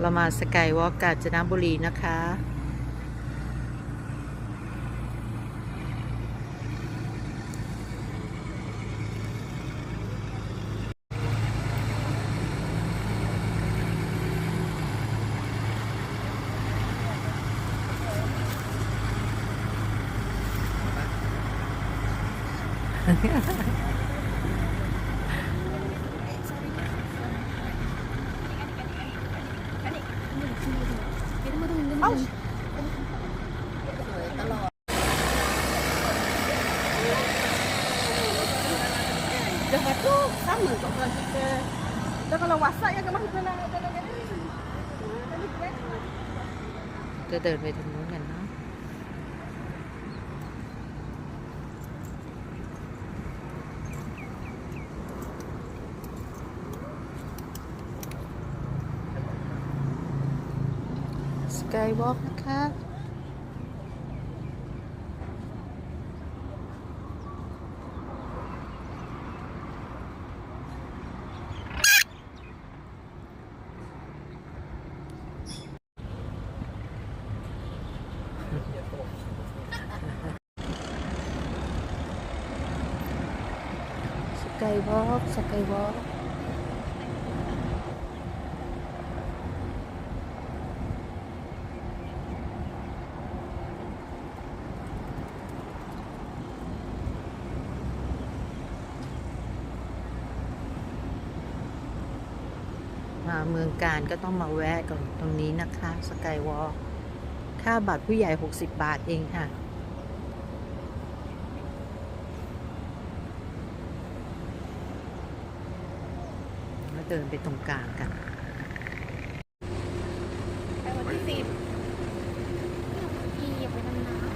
เรามาสกายวอล์กกาญจนบุรีนะคะ Dapat tuh sama kok kalau kita. Dan kalau WhatsApp yang kemana kita nak ada ada จะเดินไปทางนู้นกันเนาะสกายวอล์กนะคะ ส กายวอล์กสกายวอล์กมาเมืองการก็ต้องมาแวะก่อนตรงนี้นะคะ สกายวอล์กค่าบัตรผู้ใหญ่ 60 บาทเองค่ะ แล้ว เดินไปตรงกลางกัน ไปวันที่สิบ พี่อย่าไปดำน้ำ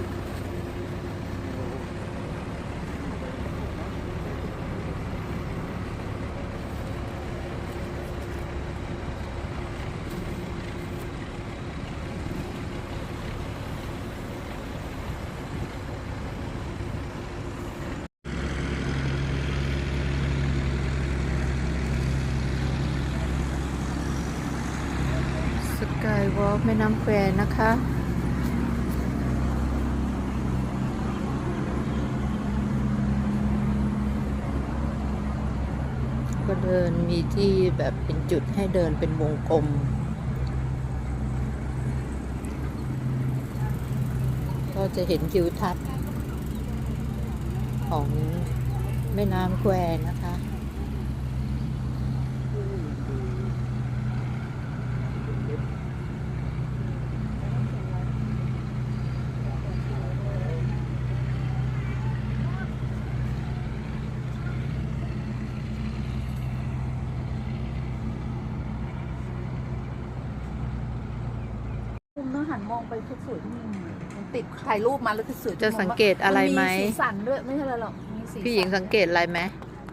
สกาย วอล์กแม่น้ำแควนะคะ ก็เดินมีที่แบบเป็นจุดให้เดินเป็นวงกลม ก็จะเห็นทิวทัศน์ของแม่น้ำแควนะคะ มุมต้องหันมองไปทุกสวยที่มุมมันติด ถ่ายรูปมาแล้วคือสวยทุกจะมุมสังเกตอะไรไหมนสีสันด้วยไม่ใช่อะไรหรอกมีสีพี่หญิงสังเกตอะไรไหม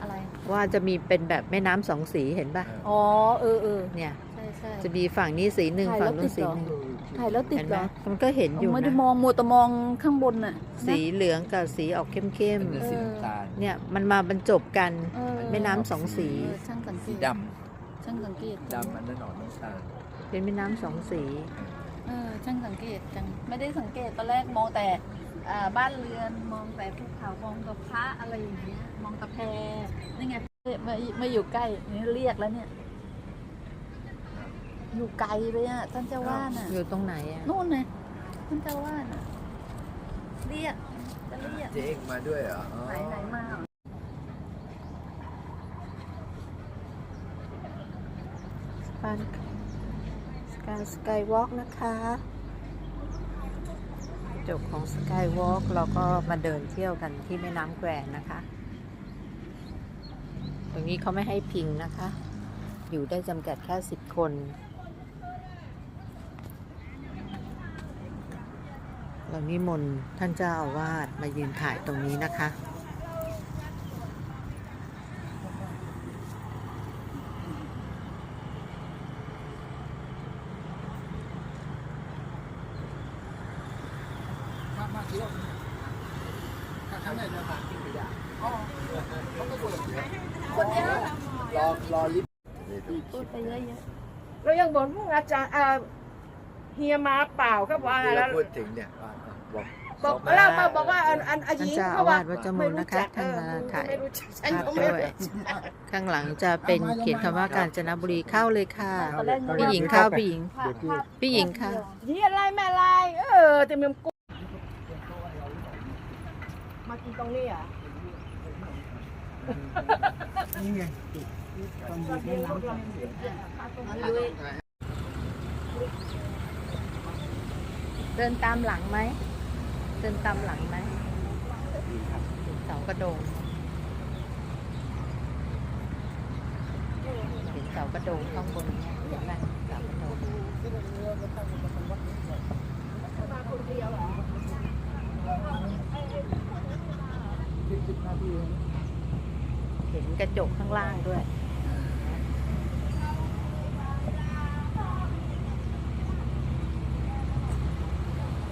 อะไรว่าจะมีเป็นแบบแม่น้ำสองสีเห็นปะอ๋อเออเออเนี่ยใช่ใช่จะมีฝั่งนี้สีหนึ่งถ่ายฝั่แล้งวนู้นติสีดเหรอหนึ่งถ่ายแล้วติดเห็นเหไหรมอมันก็เห็นอยู่ไม่ได้นะมองมัวแต่มองข้างบนน่ะสีเหลืองกับสีออกเข้มเป็นเออสีน้ำตาลๆเนี่ยมันมาบรรจบกันเออแม่น้ำสองสีเออช่างสังเกสีตดช่างสังเกตำดำอันนั้นออกน้ำตาลเป็นแม่น้ำสองสี เออช่างสังเกตจังไม่ได้สังเกตตอนแรกมองแต่อ่าบ้านเรือนมองแต่ภูเขามองกับพระอะไรอย่างเงี้ย มองตะแพนี่ไงมามาอยู่ใกล้นี่เรียกแล้วเนี่ย อยู่ไกลเลยอะท่านเจ้าว่าน่ะอยู่ตรงไหนอะนู่นไงท่านเจ้าว่าน่ะเรียกจะเรียกเจ๊เองมาด้วยเหรออ๋อไหนไหนมาบ้านส กายสกายวอล์กนะคะจบของสกายวอล์กเราก็มาเดินเที่ยวกันที่แม่น้ำแควนะคะ ตรงนี้เขาไม่ให้พิงนะคะ อยู่ได้จำกัดแค่สิบคนเรานิมนต์ท่านเจ้าอาวาสมายืนถ่ายตรงนี้นะคะ เรายังบอกว่าอาจารย์เอ่อ เฮียมาเปล่าครับว่าที่แล้เราวพูดถึงเนี่ยว่าบอกบอกบอกเรามาบอกว่าอันอันอันท่านหญิงเจ้าเขาอาว่าวาสวัดจมูลนะคะท่านมาถ่าย ไม่รู้จักฉันภาพก็ไม่ด้วยรู้จัก ข้างหลังจะเป็นเขียนคำว่ากาญจนบุรีเข้าเลยค่ะตอนแรกนึกพี่ว่าหญิงเข้าพี่หญิงภาพภาพพี่หญิงค่ะเฮียอะไรแม่อะไรเออแต่มึงกูมากินตรงนี้อะ เดินตามหลังไหม เดินตามหลังไหมเสากระโดงเห็นเสากระโดงข้างบนเนี่ยเห็นไหมเสากระโดงเห็นกระจกข้างล่างด้วย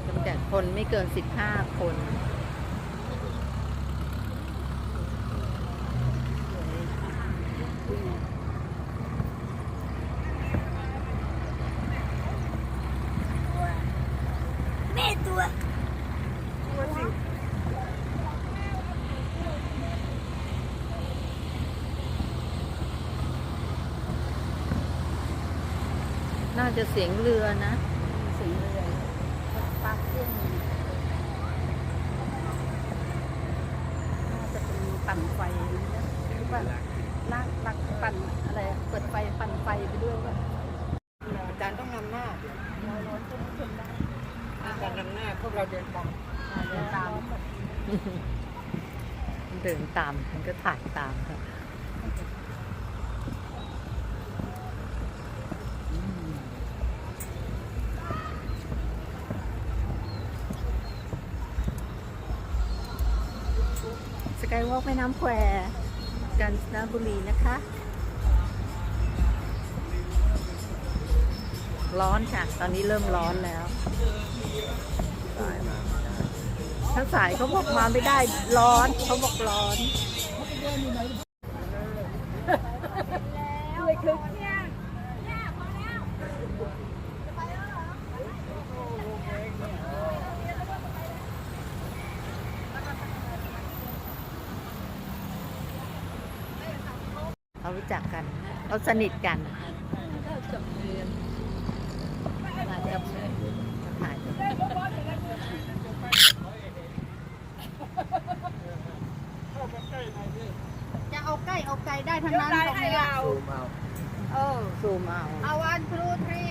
จำกัด คนไม่เกิน 15 คน แม่ตัวน่าจะเสียงเรือนะสีเลย ปักเครื่องน่าจะเป็นปั่นไฟนะหรือว่าลากลักปั่นอะไรเปิดไฟปั่นไฟไปด้วยว่าอาจารย์ต้องนำหน้าร้อยร้อยคนคนได้อาจารย์นำหน้าพวกเราเดินตามเดินตาม เดินตามมันก็ถ่ายตามค่ะส กแม่น้ำแควกาญจนบุรีนะคะ ร้อนค่ะ ตอนนี้เริ่มร้อนแล้วสายมาทั้งสายเขาบอกมาไม่ได้ร้อนเขาบอกร้อน เขารู้จักกันเขา สนิทกันก็จบเรียนมาจบเรียนถ่ายจะเอาใกล้เอาไกลได้ทั้งนั้นตรงเนี้ยซูมเอาเออซูมเอาเอาวันทูทรี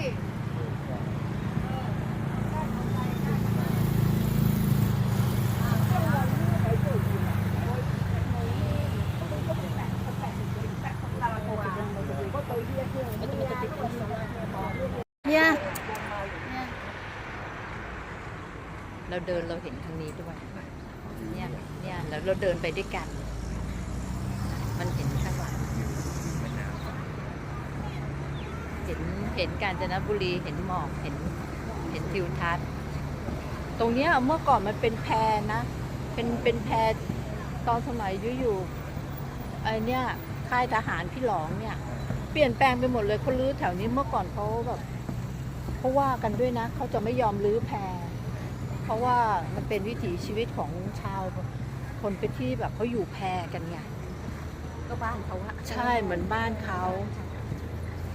เนี่ย เราเดินเราเห็นทางนี้ด้วยเนี่ยเนี่ยแล้วเราเดินไปด้วยกัน มันเห็นข้างหลังเห็นเห็นกาญจนบุรีเห็นหมอกเห็นเห็นทิวทัศน์ ตรงเนี้ยเมื่อก่อนมันเป็นแพนะ เป็นเป็นแพตอนสมัยยุอยู่ไอเนี่ยค่ายทหารพี่หลองเนี่ย เปลี่ยนแปลงไปหมดเลยเขาลื้อแถวนี้เมื่อก่อนเขาแบบเขาว่ากันด้วยนะเขาจะไม่ยอมลื้อแพเพ ราะว่ามันเป็นวิถีชีวิตของชาวคนไปที่แบบเขาอยู่แพกันไงก็บ้านเขาอะใช่เหมือนบ้านเขา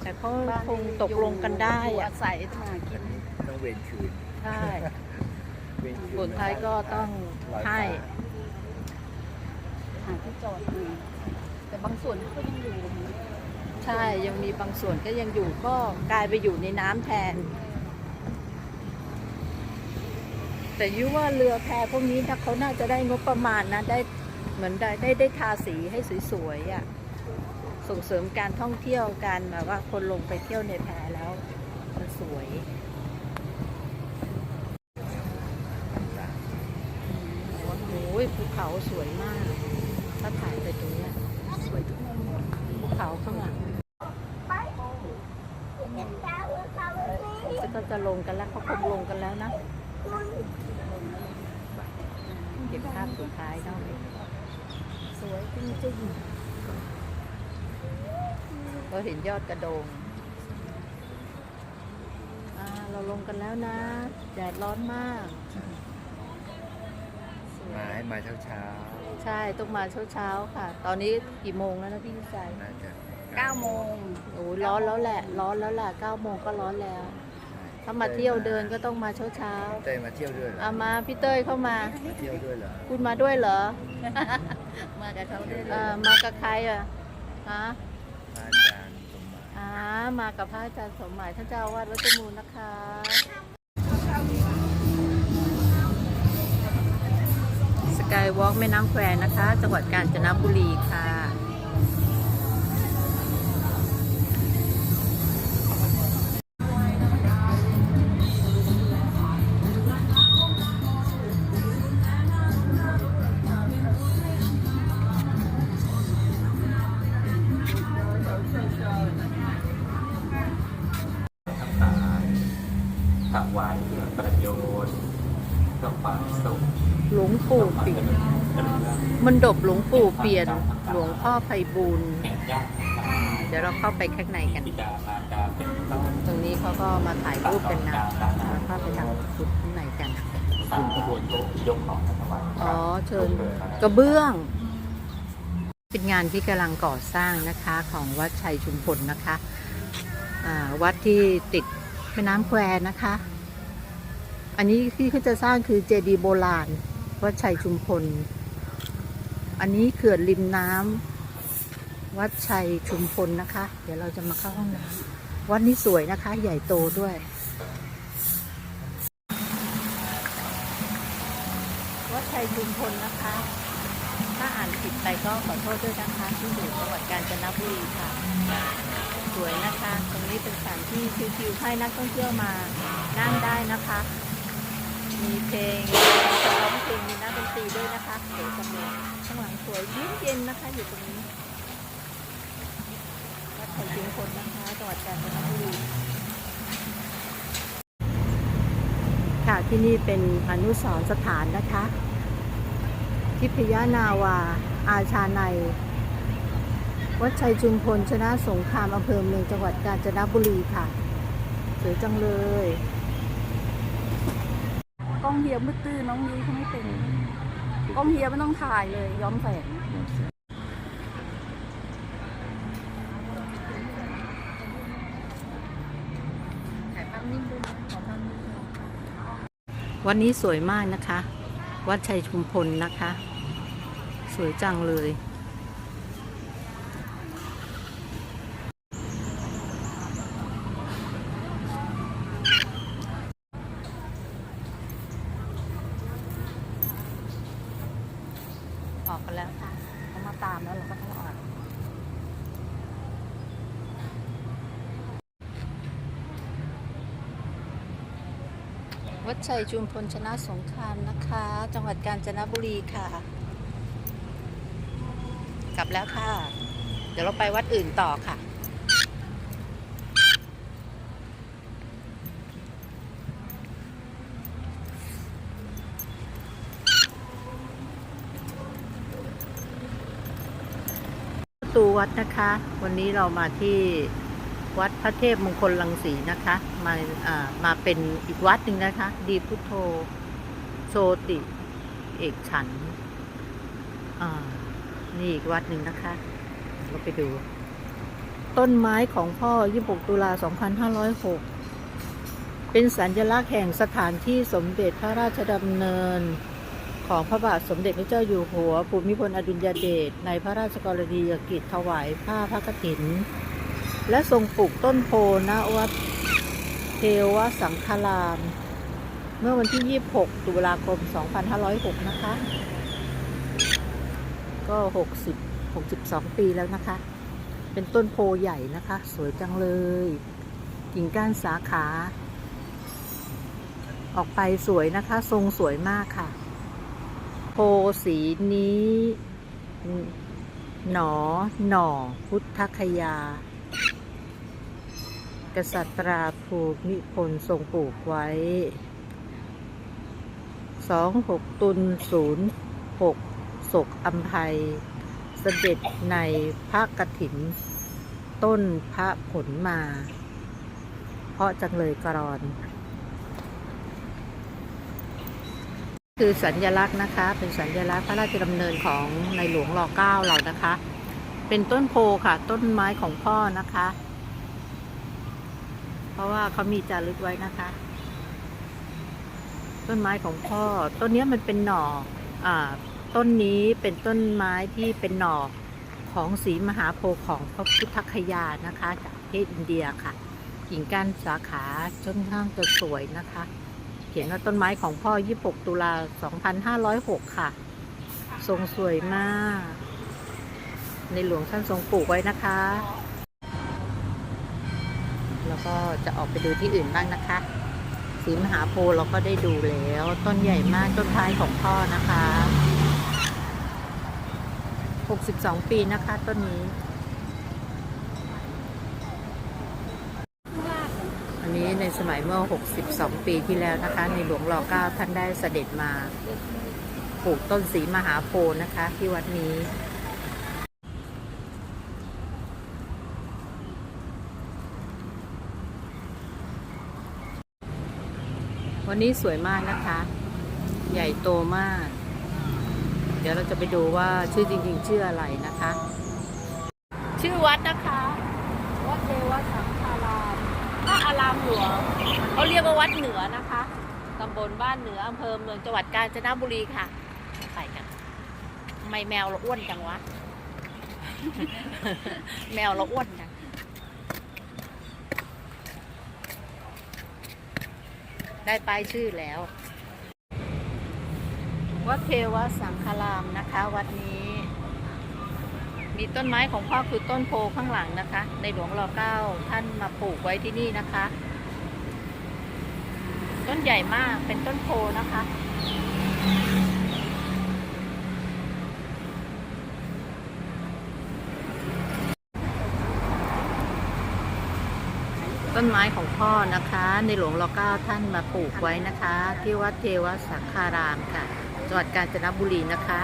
แต่เขาคงตกลงกันได้อยู่อะอาศัยมากิอันนนี้ต้องเวรคืนใช่เวรคืนคนไทยก็ต้องให้หาที่จอดมีแต่บางส่วนก็ยังอยู่ ใช่ยังมีบางส่วนก็ยังอยู่ก็กลายไปอยู่ในน้ำแทน แต่ยุว่าเรือแพพวกนี้ถ้าเขาน่าจะได้งบประมาณนะได้เหมือนได้ได้ได้ทาสีให้สวยๆอะส่งเสริมการท่องเที่ยวการแบบว่าคนลงไปเที่ยวในแพแล้วมันสวยโอ้โหภูเขาสวยมากถ้าถ่ายไปตรงเนี้ยสวยทุกมุมภูเขาข้างหลังก็จะลงกันแล้วเขาคงลงกันแล้วนะ เก็บภาพสุดท้ายเนาะสวยจริงๆเราเห็นยอดกระโดงอ่าเราลงกันแล้วนะ แดดร้อนมากสวมายให้มาเช้าเช้าใช่ต้องมาเช้าๆค่ะ ตอนนี้กี่โมงแล้วนะพี่ใจๆน่าจะ9โมงโอ้ยร้อนแล้วแหละ ร้อนแล้วแหละเก้าโมงก็ร้อนแล้ว ถ้ามาเที่ยวเดินก็ต้องมาเช้าเต้ยมาเที่ยวด้วยเหรๆอเอามาพี่เต้ยเข้ามา มาเที่ยวด้วยเหรอคุณมาด้วยเหรอมากับเขาด้วยเลเอ่อยมากับใครอะฮะพระอาจารย์สมหมายอ่ามากับพระอาจารย์สมหมายท่านเจ้าอาวาดวัดจมูลนะคะ สกายวอล์กแม่น้ำแควนะคะ จังหวัดกาญจนบุรีค่ะ มันดบหลวงปู่เปลี่ยนหลวงพ่อไพบูลเดี๋ยวเราเข้าไปข้างในกัน ตรงนี้เขาก็มาถ่ายรูปกันนะแล้วเข้าไปทางจุดข้างในกันตามกระบวนยกของถวายอ๋อเชิญกระเบื้อง เป็นงานที่กำลังก่อสร้างนะคะของวัดชัยชุมพลนะคะวัดที่ติดแม่น้ำแควนะคะ อันนี้ที่เขาจะสร้างคือเจดีย์โบราณวัดชัยชุมพล อันนี้เขื่อนริมน้ำวัดชัยชุมพลนะคะ เดี๋ยวเราจะมาเข้าห้องน้ำวัดนี้สวยนะคะ ใหญ่โตด้วย วัดชัยชุมพลนะคะ ถ้าอ่านผิดไปก็ขอโทษด้วยนะคะที่อยู่จังหวัดกาญจนบุรีค่ะ สวยนะคะ ตรงนี้เป็นสถานที่ชิวๆให้นักท่องเที่ยวมานั่งได้นะคะ มีเพลงร้องเพลงมีนักดนตรีด้วยนะคะสวยจังเลยข้างหลังสวยเย็นๆนะคะ อยู่ตรงนี้วัดชัยชุมพลนะคะ จังหวัดกาญจนบุรีค่ะที่นี่เป็นอนุสรณ์สถานนะคะ ทิพยานาวา อาชาในวัดชัยชุมพลชนะสงครามอำเภอเมืองจังหวัดกาญจนบุรีค่ะ สวยจังเลย กล้องเฮียมืดตื้อน้องยุ้ยเขาไม่เป็น กล้องเฮียไม่ต้องถ่ายเลยย้อมแสงวันนี้สวยมากนะคะ วัดชัยชุมพลนะคะ สวยจังเลย ออกกันแล้วเขามาตามแล้วเราก็ต้องออกวัดชัยจุมพลชนะสงครามนะคะ จังหวัดกาญจนบุรีค่ะ กลับแล้วค่ะ เดี๋ยวเราไปวัดอื่นต่อค่ะ ประตู วัดนะคะ วันนี้เรามาที่วัดพระเทพมงคลลังสีนะคะ มาอ่ามาเป็นอีกวัดหนึ่งนะคะ ดีพุทโธโชติ เอกฉันอ่านี่อีกวัดหนึ่งนะคะ เราไปดู ต้นไม้ของพ่อ 26 ตุลา 2506 เป็นสัญลักษณ์แห่งสถานที่สมเด็จพระราชดำเนิน ของพระบาทสมเด็จพระเจ้าอยู่หัว ภูมิพลอดุลยเดชในพระราชกรณียกิจถวายผ้าพระกฐิน และทรงปลูกต้นโพณวัดเทวสังฆาราม เมื่อวันที่ 26 ตุลาคม 2506 นะคะ ก็ 60 62 ปีแล้วนะคะ เป็นต้นโพใหญ่นะคะ สวยจังเลยกิ่งก้านสาขา ออกไปสวยนะคะ ทรงสวยมากค่ะ โพสีนี้ หนอ หน่อ พุทธคยา กษัตราภูมิพลทรงปลูกไว้ สองหกตุลศูนย์หกศกอัมภัย เสด็จในพระกฐิน ต้นพระผลมา เพราะจังเลยกรอน คือสัญลักษณ์นะคะ เป็นสัญลักษณ์พระราชดำเนินของในหลวงรอเก้าเรานะคะ เป็นต้นโพค่ะ ต้นไม้ของพ่อนะคะ เพราะว่าเขามีจารึกไว้นะคะ ต้นไม้ของพ่อ ต้นนี้มันเป็นหน่ออ่าต้นนี้เป็นต้นไม้ที่เป็นหน่อของศรีมหาโพธิ์ของพระพุทธคยานะคะ จากประเทศอินเดียค่ะกิ่งก้านสาขาค่อนข้างจะสวยนะคะ ขียนว่าต้นไม้ของพ่อ 26 ตุลา 2506 ค่ะ ทรงสวยมาก ในหลวงท่านทรงปลูกไว้นะคะ แล้วก็จะออกไปดูที่อื่นบ้างนะคะศรีมหาโพธิ์เราก็ได้ดูแล้ว ต้นใหญ่มากต้นท้ายของพ่อนะคะ 62 ปีนะคะต้นนี้ นี้ในสมัยเมื่อ 62 ปีที่แล้วนะคะ ในหลวงรอเก้าท่านได้เสด็จมาปลูกต้นสีมหาโพธิ์นะคะ ที่วัดนี้วันนี้สวยมากนะคะ ใหญ่โตมาก เดี๋ยวเราจะไปดูว่าชื่อจริงๆ ชื่ออะไรนะคะ ชื่อวัดนะคะ วัดเทวสังฆารามพระอารามหลวงเขาเรียกว่าวัดเหนือนะคะตำบลบ้านเหนืออำเภอเมืองจังหวัดกาญจนบุรีค่ะ ไปกันทำไมแมวเราอ้วนจังวะ แมวเราอ้วนจังได้ป้ายชื่อแล้ว วัดเทวสังฆารามนะคะ วัดนี้ มีต้นไม้ของพ่อคือต้นโพข้างหลังนะคะ ในหลวงรอเก้าท่านมาปลูกไว้ที่นี่นะคะ ต้นใหญ่มากเป็นต้นโพนะคะ ต้นไม้ของพ่อนะคะ ในหลวงรอเก้าท่านมาปลูกไว้นะคะ ที่วัดเทวสังฆารามค่ะจังหวัดกาญจนบุรีนะคะ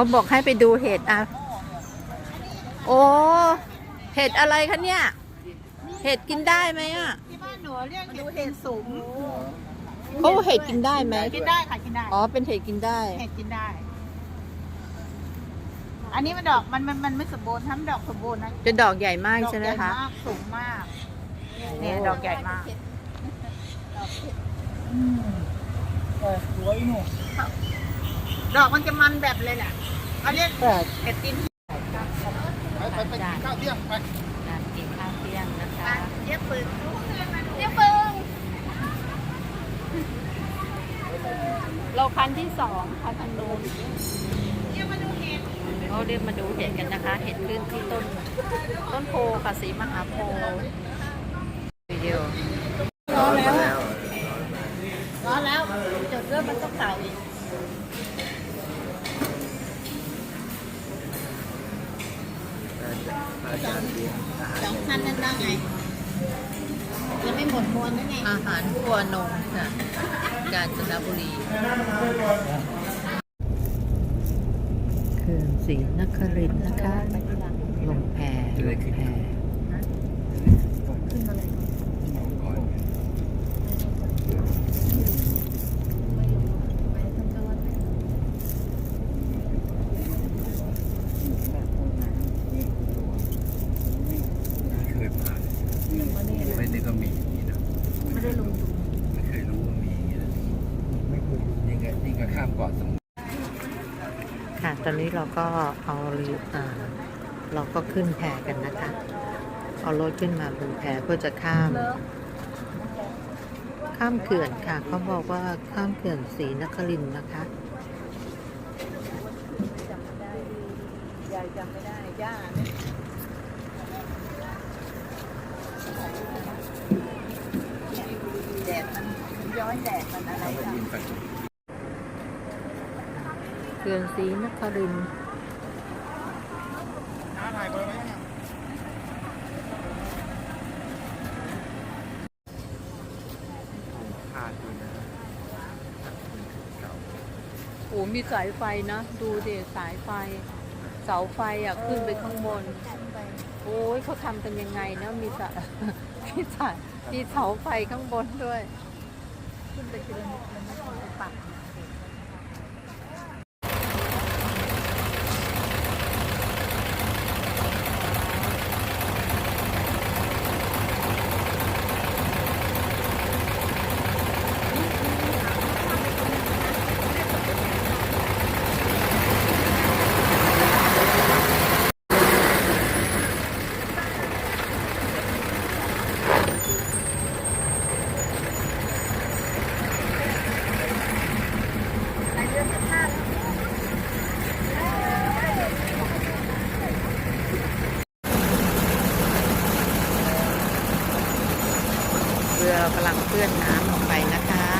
เขาบอกให้ไปดูเห็ดอะ โอ้ เห็ดอะไรคะเนี่ย เห็ดกินได้ไหมอะ ที่บ้านหนูเรียกเห็ดเห็ดสูงเขาเห็ดกินได้ไหม กินได้ค่ะกินได้ อ๋อ เป็นเห็ดกินได้ เห็ดกินได้ อันนี้มันดอกมันมันมันไม่สมบูรณ์ทำดอกสมบูรณ์นะจะดอกใหญ่มากดอกใช่ไหมใหญ่คะมากสูงมาก เนี่ยดอกใหญ่มาก ดอกมันจะมันแบบเลยแหละเขาเรียกเห็ดกินไปไปกินข้าวเที่ยงไปการกินข้าวเที่ยงนะคะเย็บปืนเรียกเฟิงเราคันที่สองค่ะคันนู้นเย็บมาดูเห็ดเขาเรียกมาดูเห็ดกันนะคะ เห็ดขึ้นที่ต้น ต้นโพค่ะสีมหาโพธิ์ เขื่อนศรีนครินทร์นะคะ ลงแพลงแพ ไม่เคยผ่านไม่นึกว่ามีอย่างนี้นะไม่ได้ลงไม่เคยรู้ว่ามีอย่างนี้นะไม่เคยรู้ยังไงนี่ก็ข้ามเกาะสมุย ค่ะ ตอนนี้เรา ก็เอาเรืออ่าเราก็ขึ้นแพกันนะคะ เอารถขึ้นมาบนแพเพื่อจะข้าม ข้ามเขื่อนค่ะ เขาบอกว่าข้ามเขื่อนศรีนครินทร์นะคะยายจำไม่ได้ย่าแดดมันย้อนแดดมันอะไรเขาก็อะยินไปเขื่อนศรีนครินทร์ ขาดอยู่นะโอ้มีสายไฟนะ ดูเด็ดสายไฟ เสาไฟอะขึ้นไปข้างบน โอ้ยเขาทำกันยังไงเนะมีสายมีสายมีเสาไฟข้างบนด้วย ขึ้นไปทีลนไม่ปัก เรือเรากำลังเคลื่อนน้ำออกไปนะคะ